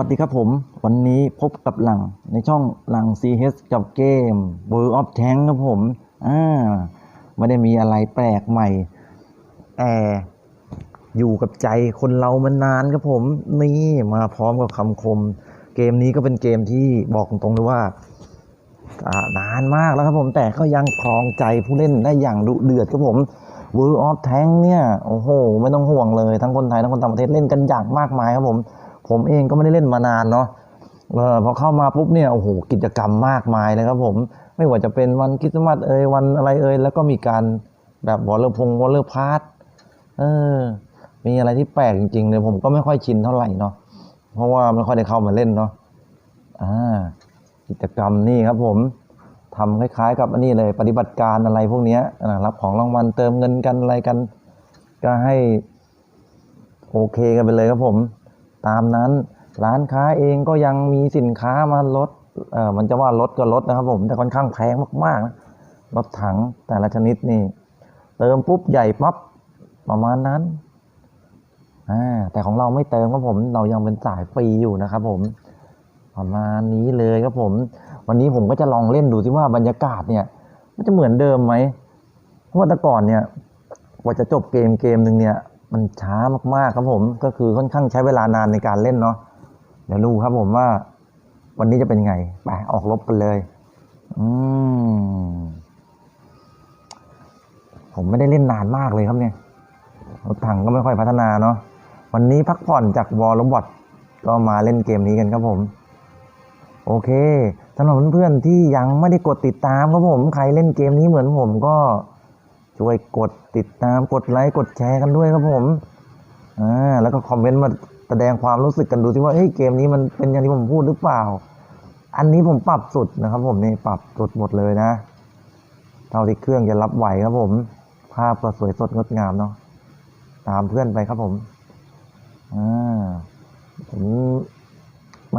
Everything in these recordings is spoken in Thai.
สวัสดีครับผม วันนี้พบกับหลังในช่องหลัง CH กับเกม World of Tank ครับผมอ่าไม่ได้มีอะไรแปลกใหม่ แต่อยู่กับใจคนเรามานานครับผม นี่มาพร้อมกับคำคม เกมนี้ก็เป็นเกมที่บอกตรงๆเลยว่าอ่านานมากแล้วครับผม แต่ก็ยังครองใจผู้เล่นได้อย่างดุเดือดครับผม World of Tank เนี่ย โอ้โห ไม่ต้องห่วงเลย ทั้งคนไทย ทั้งคนต่างประเทศเล่นกันอย่างมากมายครับผม ผมเองก็ไม่ได้เล่นมานานเนาะเออพอเข้ามาปุ๊บเนี่ยโอ้โหกิจกรรมมากมายเลยครับผมไม่ว่าจะเป็นวันคริสต์มาสเอ่ยวันอะไรเอ่ยแล้วก็มีการแบบวอลเลอร์พงวอลเลอร์พาร์ทเออ มีอะไรที่แปลกจริงๆเลยผมก็ไม่ค่อยชินเท่าไหร่เนาะเพราะว่าไม่ค่อยได้เข้ามาเล่นเนาะอ่ากิจกรรมนี่ครับผมทำคล้ายๆ กับอันนี้เลยปฏิบัติการอะไรพวกนี้รับของรางวัลเติมเงินกันอะไรกัน ก็ให้โอเคกันไปเลยครับผม ตามนั้นร้านค้าเองก็ยังมีสินค้ามาลดเออมันจะว่าลดก็ลดนะครับผมแต่ค่อนข้างแพงมากๆนะรถถังแต่ละชนิดนี่เติมปุ๊บใหญ่ปั๊บประมาณนั้นอ่าแต่ของเราไม่เติมครับผมเรายังเป็นสายฟรีอยู่นะครับผมประมาณนี้เลยครับผม วันนี้ผมก็จะลองเล่นดูที่ว่าบรรยากาศเนี่ย มันจะเหมือนเดิมไหมเพราะว่าแต่ก่อนเนี่ยกว่าจะจบเกมเกมหนึ่งเนี่ย มันช้ามากๆครับผมก็คือค่อนข้างใช้เวลานานในการเล่นเนาะเดี๋ยวดูครับผมว่า วันนี้จะเป็นไงไปออกรบกันเลย อืมผมไม่ได้เล่นนานมากเลยครับเนี่ยรถถังก็ไม่ค่อยพัฒนาเนาะวันนี้พักผ่อนจากวอลลบอทก็มาเล่นเกมนี้กันครับผม โอเคสำหรับเพื่อนๆที่ยังไม่ได้กดติดตามครับผม ใครเล่นเกมนี้เหมือนผมก็ ช่วยกดติดตามกดไลค์กดแชร์กันด้วยครับผมอ่าแล้วก็คอมเมนต์มาแสดงความรู้สึกกันดูที่ว่าเฮ้ยเกมนี้มันเป็นอย่างที่ผมพูดหรือเปล่า อันนี้ผมปรับสุดนะครับ ผมนี่ปรับสุดหมดเลยนะ เท่าที่เครื่องจะรับไหวครับผม ภาพก็สวยสดงดงามเนาะตามเพื่อนไปครับผมอ่าผมแหม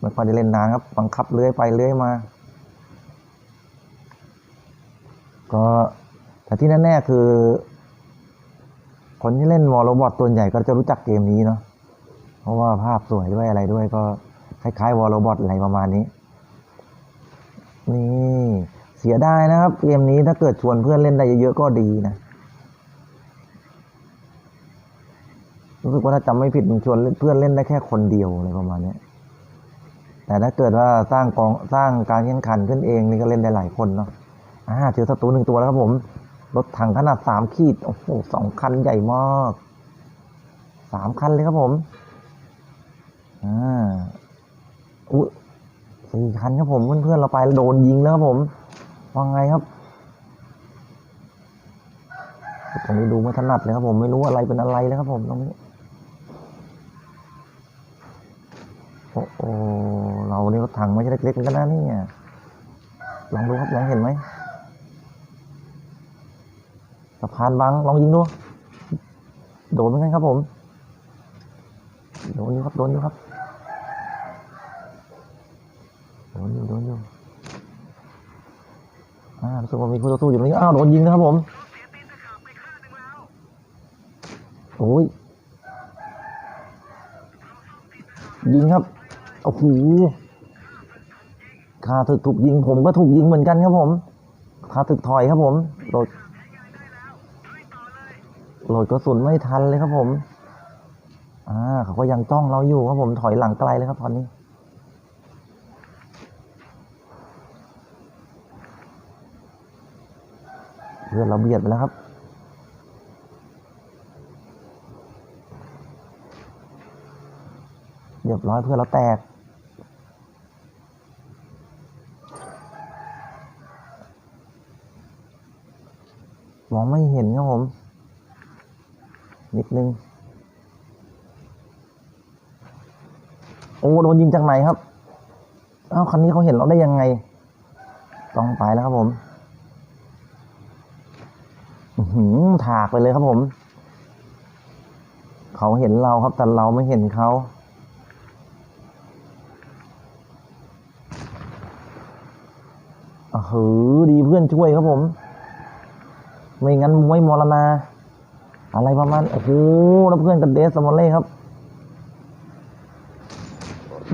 ไม่ค่อยได้เล่นนานครับ บังคับเลื้อยไปเลื้อยมา ก็ แต่ที่แน่ๆคือ คนที่เล่นวอลโลบอทตัวใหญ่ก็จะรู้จักเกมนี้เนาะเพราะว่าภาพสวยด้วยอะไรด้วยก็คล้ายๆวอลโลบอทอะไรประมาณนี้ นี่เสียดายนะครับ เกมนี้ถ้าเกิดชวนเพื่อนเล่นได้เยอะๆก็ดีนะรู้สึกว่าถ้าจำไม่ผิดมันชวนเพื่อนเล่นได้แค่คนเดียวอะไรประมาณนี้แต่ถ้าเกิดว่าสร้างกองสร้างการแข่งขันขึ้นเองนี่ก็เล่นได้หลายคนเนาะอ่าเจอศัตรูหนึ่งตัวแล้วครับผม รถถังขนาดสามขีด โอ้โหสองคันใหญ่มากสามคันเลยครับผม อ่า อุ้ยสี่คันครับผม เพื่อนๆเราไปโดนยิงแล้วครับผมว่าไงครับตรงนี้ดูไม่ถนัดเลยครับผมไม่รู้อะไรเป็นอะไรเลยครับผมตรงนี้โอ้โหเรานี่รถถังไม่ใช่เล็กๆกันนะเนี่ยลองดูครับลองเห็นไหม พานบังลองยิงดูโดนเหมือนกันครับผม โดนอยู่ครับ โดนอยู่ครับ โดนอยู่ โดนอยู่อ่ารู้สึกว่ามีคู่ต่อสู้อยู่ตรงนี้อ้าวโดนยิงนะครับผมโอ้ย ยิงครับ โอ้โหข้าศึกถูกยิงผมก็ถูกยิงเหมือนกันครับผมข้าศึกถอยครับผมโดด โหลดกระสุนไม่ทันเลยครับผมอ่าเขาก็ยังจ้องเราอยู่ครับผมถอยหลังไกลเลยครับตอนนี้เพื่อนเราเบียดไปแล้วครับ เรียบร้อยเพื่อนเราแตก มองไม่เห็นครับผม นิดนึง โอ้โดนยิงจากไหนครับเอ้าคันนี้เขาเห็นเราได้ยังไง ต้องไปแล้วครับผมหือถากไปเลยครับผม เขาเห็นเราครับแต่เราไม่เห็นเขาอะหือดีเพื่อนช่วยครับผม ไม่งั้นมวยมรณา อะไรประมาณโอ้โหแล้วเพื่อนกับเดสมอลเล่ครับ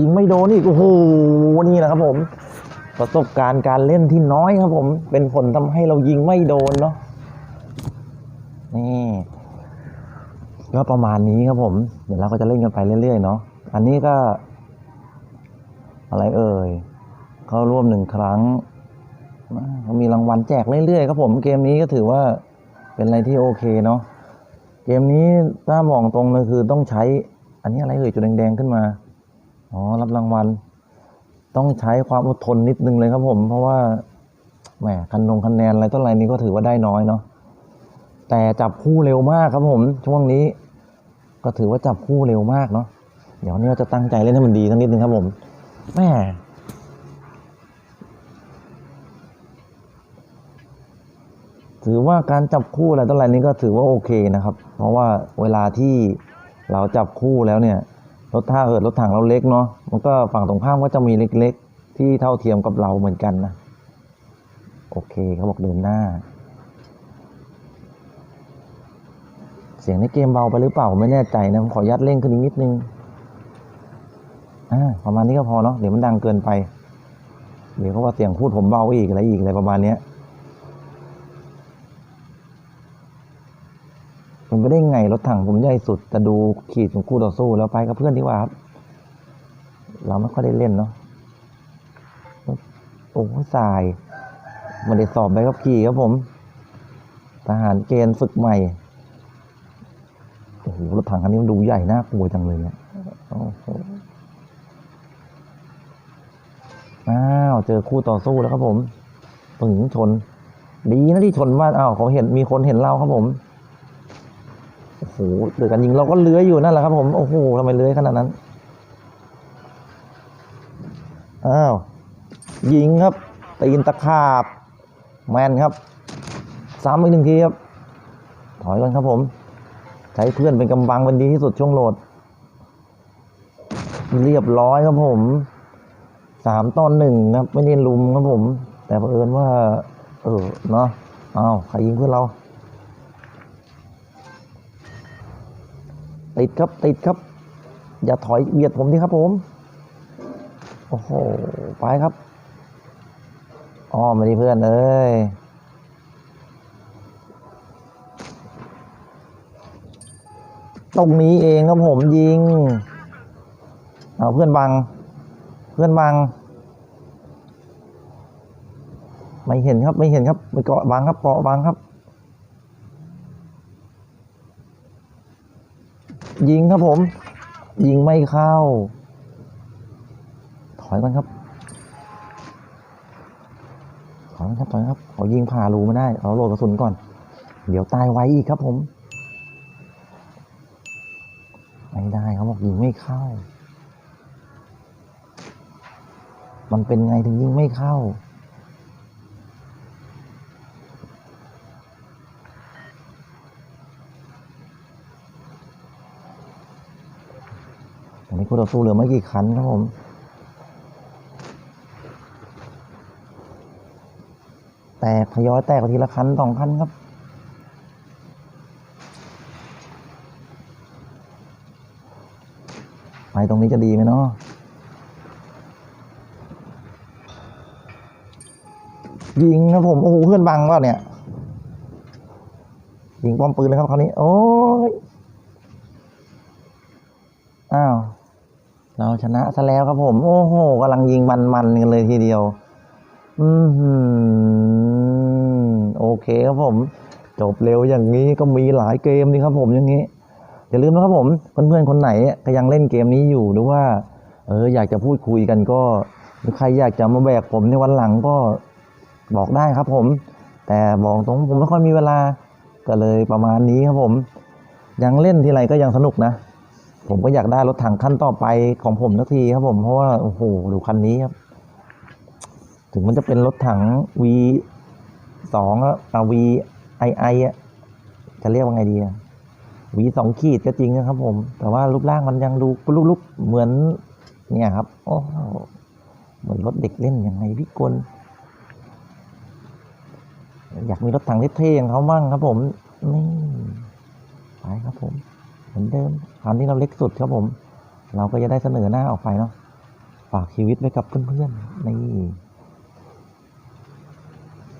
ยิงไม่โดนอีกโอ้โหนี่แหละครับผม ประสบการณ์การเล่นที่น้อยครับผม เป็นผลทำให้เรายิงไม่โดนเนาะนี่ก็ประมาณนี้ครับผม เดี๋ยวเราก็จะเล่นกันไปเรื่อยๆเนาะอันนี้ก็ อะไรเอ่ยเข้าร่วมหนึ่งครั้งเขามีรางวัลแจกเรื่อยๆครับผมเกมนี้ก็ถือว่าเป็นอะไรที่โอเคเนาะ เกมนี้ถ้ามองตรงเลยคือต้องใช้ อันนี้อะไรเอ่ยจุดแดงๆขึ้นมา อ๋อ รับรางวัล ต้องใช้ความอดทนนิดนึงเลยครับผม เพราะว่า แหมคะนงคะแนนอะไรต้นอะไรนี้ก็ถือว่าได้น้อยเนาะ แต่จับคู่เร็วมากครับผม ช่วงนี้ ก็ถือว่าจับคู่เร็วมากเนาะ เดี๋ยวนี้เราจะตั้งใจเล่นให้มันดีสักนิดนึงครับผม แม่ ถือว่าการจับคู่อะไรต้นอะไรนี้ก็ถือว่าโอเคนะครับ เพราะว่าเวลาที่เราจับคู่แล้วเนี่ยรถท่าเอิดรถถังเราเล็กเนาะมันก็ฝั่งตรงข้ามก็จะมีเล็ก ๆ ที่เท่าเทียมกับเราเหมือนกันนะโอเคเขาบอกเดินหน้า เสียงในเกมเบาไปหรือเปล่าไม่แน่ใจนะผมขอยัดเร่งขึ้นอีกนิดนึงอ่าประมาณนี้ก็พอเนาะเดี๋ยวมันดังเกินไป เดี๋ยวเขาว่าเสียงพูดผมเบาอีกอะไรอีกอะไรประมาณเนี้ย เป็นไปได้ไงรถถังผมใหญ่สุด แต่ดูขีดของคู่ต่อสู้แล้วไปกับเพื่อนดีกว่าครับ เราไม่ค่อยได้เล่นเนาะโอ้สายมันได้สอบใบขับขี่ครับผม ทหารเกณฑ์ฝึกใหม่โอ้โหรถถังคันนี้มันดูใหญ่น่ากลัวจังเลยเนี่ยโอ้โหอ้าวเจอคู่ต่อสู้แล้วครับผมปึงชน ดีนะที่ชนว่าอ้าวเขาเห็นมีคนเห็นเราครับผม โอ้โหเดือกันยิงเราก็เลื้อยอยู่นั่นแหละครับ ผมโอ้โหทำไมเลื้อยขนาดนั้นอ้าวยิงครับตีนตะขาบ แมนครับซ้ำอีกหนึ่งทีครับ ถอยก่อนครับผม ใช้เพื่อนเป็นกำบังเป็นดีที่สุดช่วงโหลด เรียบร้อยครับผมสามตอนหนึ่งครับ ไม่ได้ลุมครับผม แต่เผอิญว่า เออเนาะอ้าวใครยิงเพื่อนเรา ติดครับติดครับ อย่าถอยเบียดผมดิครับผมโอ้โหไปครับอ๋อไม่ด้เพื่อนเอ้ยตรงนี้เองครับผมยิงเอาเพื่อนบัง เพื่อนบัง ไม่เห็นครับไม่เห็นครับไปเกาะบังครับเกาะบังครับ ยิงครับผม ยิงไม่เข้า ถอยก่อนครับ ถอยครับถอยครับขอยิงผ่ารูไม่ได้เอาโหลดกระสุนก่อน เดี๋ยวตายไว้อีกครับผม ไม่ได้เขาบอกยิงไม่เข้า มันเป็นไงถึงยิงไม่เข้า ตอนนี้ คู่ต่อสู้เหลือไม่กี่คันครับผมแตกทยอยแตกทีละคันสองคันครับไปตรงนี้จะดีไหมเนาะยิงครับผมโอ้โหเพื่อนบังว่าเนี่ยยิงป้อมปืนเลยครับคราวนี้ โอ้ย อ้าว เราชนะซะแล้วครับผม โอ้โหกำลังยิงมันๆกันเลยทีเดียว อืมโอเคครับผม จบเร็วอย่างนี้ก็มีหลายเกมนี่ครับผมอย่างนี้ อย่าลืมนะครับผมเพื่อนๆคนไหนก็ยังเล่นเกมนี้อยู่หรือว่า เอออยากจะพูดคุยกันก็หรือใครอยากจะมาแบกผมในวันหลังก็บอกได้ครับผม แต่บอกตรงผมไม่ค่อยมีเวลาก็เลยประมาณนี้ครับผม ยังเล่นทีไรก็ยังสนุกนะ ผมก็อยากได้รถถังคันต่อไปของผมสักทีครับผมเพราะว่าโอ้โหดูคันนี้ครับ ถึงมันจะเป็นรถถัง V สองอะ V I I อะจะเรียกว่าไงดีอะ V สองขีดก็จริงนะครับผม แต่ว่ารูปร่างมันยังดูลุกๆเหมือน เนี่ยครับ โอ้โหเหมือนรถเด็กเล่นยังไงพี่กลอยากมีรถถังเท่ๆอย่างเขามั่งครับผม นี่ ไปครับผม เหมือนเดิมคราวนี้เราเล็กสุดครับผม เราก็จะได้เสนอหน้าออกไปเนาะฝากชีวิตไว้กับเพื่อนๆนี่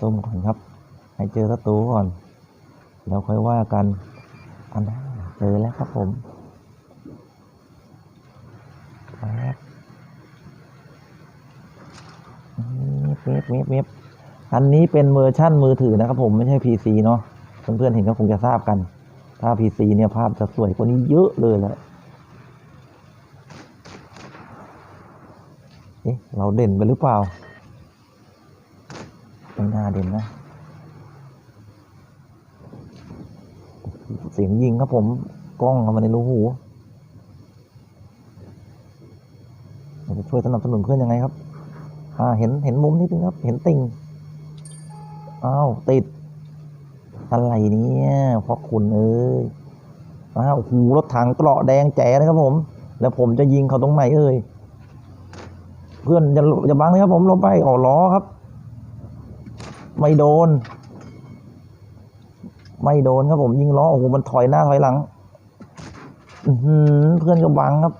ส้มก่อนครับ ให้เจอศัตรูก่อน แล้วค่อยว่ากันอันนั้นเจอแล้วครับผมแป๊บนี่เว็บเว็บเว็บอันนี้เป็นเวอร์ชั่นมือถือนะครับผมไม่ใช่ PC เนาะเพื่อนๆเห็นก็คงจะทราบกัน ถ้า PC เนี่ยภาพจะสวยกว่านี้เยอะเลยแหละเอ๊ะเราเด่นไปหรือเปล่า ไม่น่าเด่นนะ เสียงยิงครับผมกล้องเข้ามาในรูหูจะช่วยสนับสนุนเพื่อนยังไงครับ อ่า เห็น เห็นมุมนิดนึงครับ เห็นติ่ง อ้าว ติด อะไรเนี่ยพ่อคุณเอ้ยอ้าวโอ้โหูรถถังเกราะแดงแจ๋นะครับผม แล้วผมจะยิงเขาตรงไหนเอ่ยเพื่อนจะจะบังเลยครับผมลงไปอ๋อล้อครับ ไม่โดน ไม่โดนครับผมยิงล้อโอ้โหมันถอยหน้าถอยหลังอืเพื่อนก็บังครับ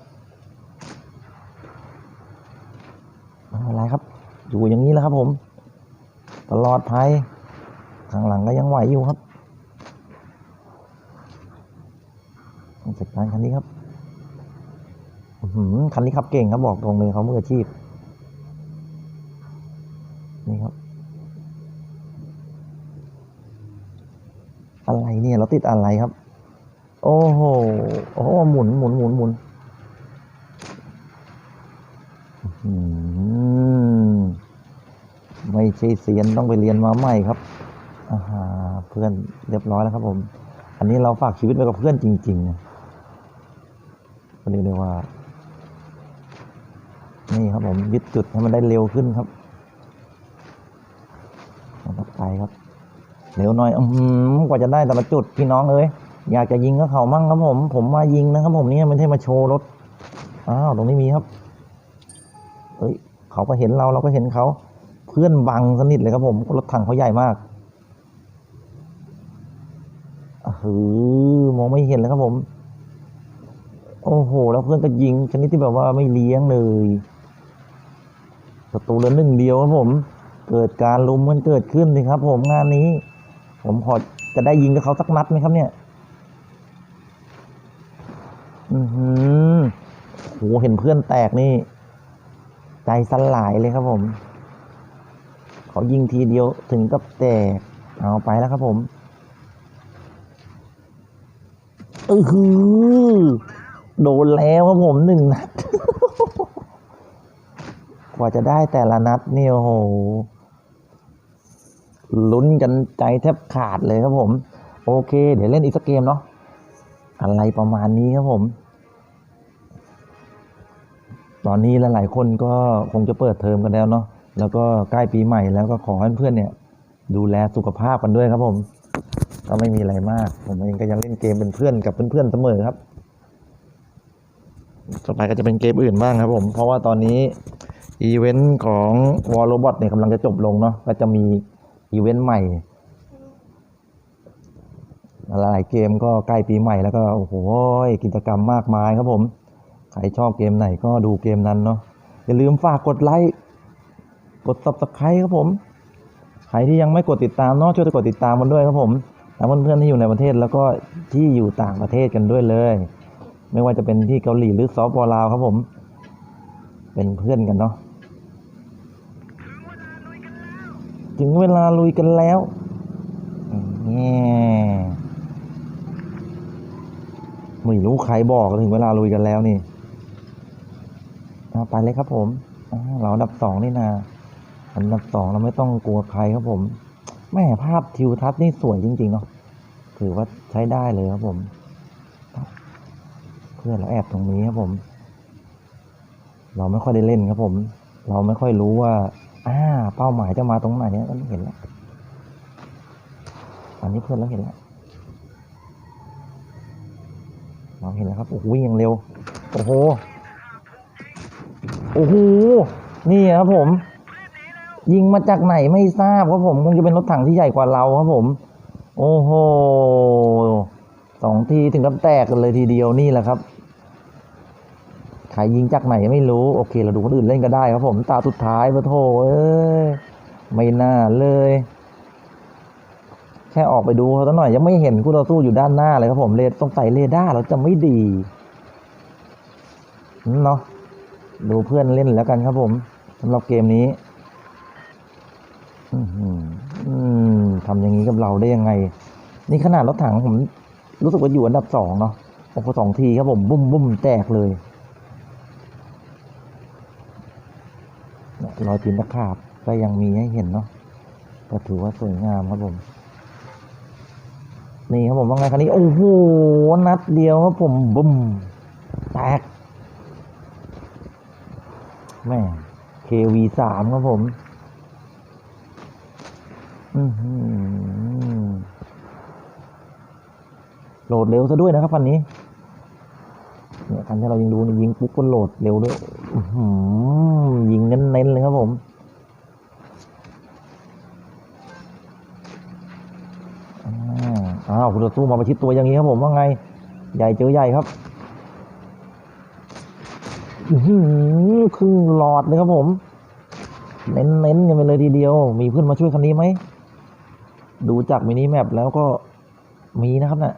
ไม่เป็นไรครับ อยู่อย่างนี้แล้วครับผม ตลอดภัย ข้างหลังก็ยังไหวอยู่ครับต้องจัดการคันนี้ครับอือหือคันนี้ขับเก่งครับบอกตรงเลยเขามืออาชีพ นี่ครับ อะไรเนี่ยเราติดอะไรครับ โอ้โห โอ้โหหมุนหมุนหมุนหมุนอื้อหือไม่ใช่เสียนต้องไปเรียนมาใหม่ครับ เพื่อนเรียบร้อยแล้วครับผม อันนี้เราฝากชีวิตไว้กับเพื่อนจริงๆนะก็เรียกได้ว่า นี่ครับผมยึดจุดให้มันได้เร็วขึ้นครับต่อไปครับ เร็วหน่อยอือหือกว่าจะได้แต่ละจุดพี่น้องเอ้ยอยากจะยิงก็เขามั่งครับผม ผมมายิงนะครับผมเนี่ยไม่ใช่มาโชว์รถ อ้าวตรงนี้มีครับ เอ้ย เขาก็เห็นเราเราก็เห็นเขา เพื่อนบังสนิทเลยครับผมรถถังเขาใหญ่มากอือ หือมองไม่เห็นเลยครับผม โอ้โห แล้วเพื่อนก็ยิง ชนิดที่แบบว่าไม่เลี้ยงเลยศัตรูเลือหนึ่งเดียวครับผม เกิดการลุมกันเกิดขึ้นสิครับ ผมงานนี้ ผมพอจะได้ยิงกับเขาสักนัดไหมครับ เนี่ย อือหือโหเห็นเพื่อนแตกนี่ ใจสลายเลยครับผม เขายิงทีเดียวถึงกับแตก เอาไปแล้วครับผมเออหือโดนแล้วครับผมหนึ่งนัด กว่าจะได้แต่ละนัดเนี่ยโอ้โห ลุ้นกันใจแทบขาดเลยครับผม โอเค เดี๋ยวเล่นอีกสักเกมเนาะ อะไรประมาณนี้ครับผม ตอนนี้หลายๆคนก็คงจะเปิดเทอมกันแล้วเนาะ แล้วก็ใกล้ปีใหม่แล้วก็ขอให้เพื่อนเนี่ย ดูแลสุขภาพกันด้วยครับผม ก็ไม่มีอะไรมาก ผมเองก็ยังเล่นเกมเป็นเพื่อนกับเพื่อนๆเสมอครับ ต่อไปก็จะเป็นเกมอื่นบ้างครับผม เพราะว่าตอนนี้อีเวนต์ของวอลโ o บอทเนี่ยกำลังจะจบลงเนาะ ก็จะมีอีเวนต์ใหม่ หลายเกมก็ใกล้ปีใหม่แล้วก็โอ้โหกิจกรรมมากมายครับผม ใครชอบเกมไหนก็ดูเกมนั้นเนาะ อย่าลืมฝากกดไลค์ กด subscribe ครับผม ใครที่ยังไม่กดติดตามเนาะช่วยกดติดตามกันด้วยครับผม ทั้งเพื่อนๆที่อยู่ในประเทศแล้วก็ที่อยู่ต่างประเทศกันด้วยเลย ไม่ว่าจะเป็นที่เกาหลีหรือซอฟต์บอลาวครับผม เป็นเพื่อนกันเนาะถึงเวลาลุยกันแล้วแง่ไม่รู้ใครบอกถึงเวลาลุยกันแล้วนี่เอาไปเลยครับผมเราอันดับสองนี่นาอันดับสองเราไม่ต้องกลัวใครครับผม แม่ภาพทิวทัศน์นี่สวยจริง ๆ เนาะถือว่าใช้ได้เลยครับผม เพื่อนเราแอบตรงนี้ครับผม เราไม่ค่อยได้เล่นครับผม เราไม่ค่อยรู้ว่าอ่าเป้าหมายจะมาตรงไหนเนี่ยก็เห็นแล้วอันนี้เพื่อนเราเห็นแล้วเราเห็นแล้วครับโอ้โหวิ่งอย่างเร็ว โอ้โหโอ้โหนี่ครับผม ยิงมาจากไหนไม่ทราบครับผม คงจะเป็นรถถังที่ใหญ่กว่าเราครับผม โอ้โหสองทีถึงกับแตกกันเลยทีเดียวนี่แหละครับขรยิงจากไหนไม่รู้ โอเค เราดูคนอื่นเล่นก็ได้ครับผม ตาสุดท้ายปะโถเอ้ย ไม่น่าเลย แค่ออกไปดูเขาสักหน่อย ยังไม่เห็นคู่ต่อสู้อยู่ด้านหน้าเลยครับผมเลดต้องใส่เรด้าเราจะไม่ดีเนาะดูเพื่อนเล่นแล้วกันครับผมสำหรับเกมนี้ ทำอย่างนี้กับเราได้ยังไง นี่ขนาดรถถังผมรู้สึกว่าอยู่อันดับสองเนาะโอ้โหสองทีครับผมบุ้มบุ้มแตกเลยรอยตีนตะขาบก็ยังมีให้เห็นเนาะก็ถือว่าสวยงามครับผม นี่ครับผมว่าไงคันนี้โอ้โหนัดเดียวครับผมบุ้มแตกแม่ KV สามครับผม โหลดเร็วซะด้วยนะครับคันนี้ เนี่ยคันที่เรายิงดูนี่ยิงปุ๊บก็โหลดเร็วด้วยยิงเน้นๆเลยครับผมอ้าวคุณต่อสู้มาประชิดตัวอย่างนี้ครับผมว่าไง ใหญ่เจอใหญ่ครับคือหือครึ่งหลอดเลยครับผม เน้นๆกันไปเลยทีเดียว มีเพื่อนมาช่วยคันนี้ไหม ดูจากมินิแมปแล้วก็มีนะครับนะ่ะ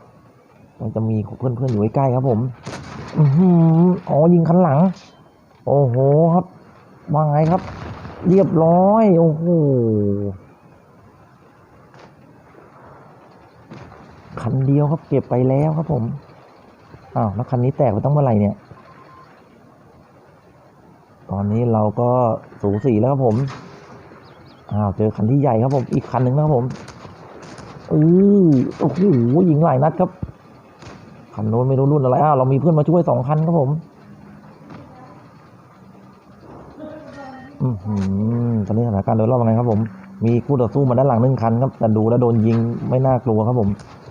มันจะมีเพื่อนๆอยู่ใกล้ครับผมอืมอ๋อยิงคันหลัง โอ้โหครับว่าไงครับ เรียบร้อย โอ้โหคันเดียวครับเก็บไปแล้วครับผมอ้าวแล้วคันนี้แตกไปต้องเมื่อไหร่เนี่ย ตอนนี้เราก็สูสีแล้วครับผมอ้าวเจอคันที่ใหญ่ครับผม อีกคันหนึ่งนะครับผม เออโอ้โหยิงหลายนัดครับคันโน้นไม่รู้รุ่นอะไรอ้าวเรามีเพื่อนมาช่วยสองคันครับผมอือหือตอนนี้สถานการณ์โดยรอบเป็นไงครับ ผม มีคู่ต่อสู้มาด้านหลังหนึ่งคันครับ แต่ดูแล้วโดนยิงไม่น่ากลัวครับ ผม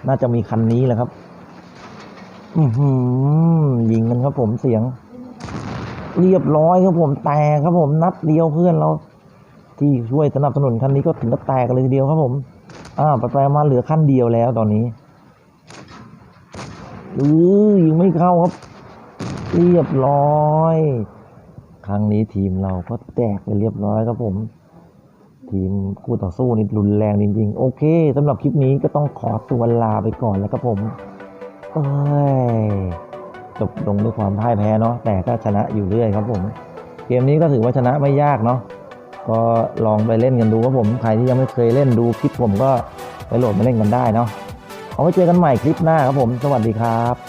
น่าจะมีคันนี้แหละครับ อือหือยิงกันครับ ผมเสียง เรียบร้อยครับผมแตกครับผมนัดเดียวเพื่อนเรา ที่ช่วยสนับสนุนคันนี้ก็ถึงกับแตกเลยทีเดียวครับผม อ้าไปไปมาเหลือขั้นเดียวแล้วตอนนี้อือยิงไม่เข้าครับ เรียบร้อย ครั้งนี้ทีมเราก็แตกไปเรียบร้อยครับผม ทีมคู่ต่อสู้นี่รุนแรงจริง ๆ โอเคสำหรับคลิปนี้ก็ต้องขอตัวลาไปก่อนแล้วครับผมเอ้ยจบลงด้วยความพ่ายแพ้เนาะแต่ก็ชนะอยู่เรื่อยครับผม เกมนี้ก็ถือว่าชนะไม่ยากเนาะ ก็ลองไปเล่นกันดูครับผมใครที่ยังไม่เคยเล่นดูคลิปผมก็ไปโหลดมาเล่นกันได้เนาะเอาไว้เจอกันใหม่คลิปหน้าครับผม สวัสดีครับ